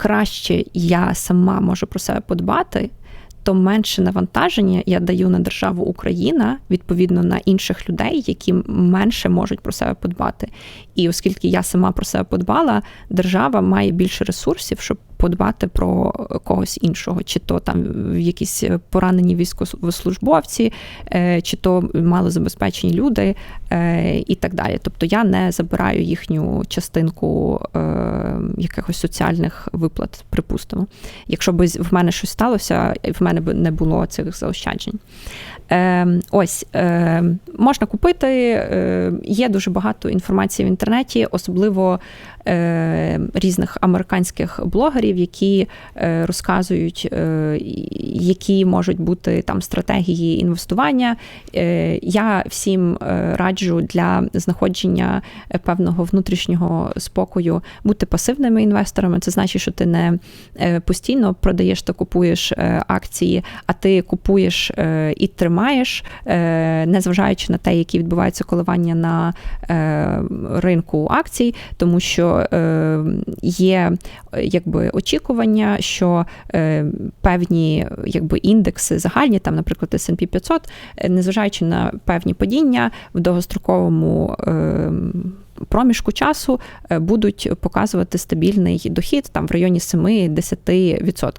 краще я сама можу про себе подбати, то менше навантаження я даю на державу Україна, відповідно на інших людей, які менше можуть про себе подбати. І оскільки я сама про себе подбала, держава має більше ресурсів, щоб подбати про когось іншого, чи то там якісь поранені військовослужбовці, е, чи то малозабезпечені люди е, і так далі. Тобто я не забираю їхню частинку е, якихось соціальних виплат, припустимо. Якщо б в мене щось сталося, в мене б не було цих заощаджень. Ось можна купити, є дуже багато інформації в інтернеті, особливо різних американських блогерів, які е, розказують, е, які можуть бути там стратегії інвестування. Я всім раджу для знаходження певного внутрішнього спокою бути пасивними інвесторами. Це значить, що ти не постійно продаєш та купуєш акції, а ти купуєш і тримаєш, незважаючи на те, які відбуваються коливання на ринку акцій, тому що. Е, є якби очікування, що е, певні якби індекси загальні, там, наприклад, S&P 500, е, незважаючи на певні падіння в довгостроковому. Проміжку часу будуть показувати стабільний дохід там в районі 7-10%.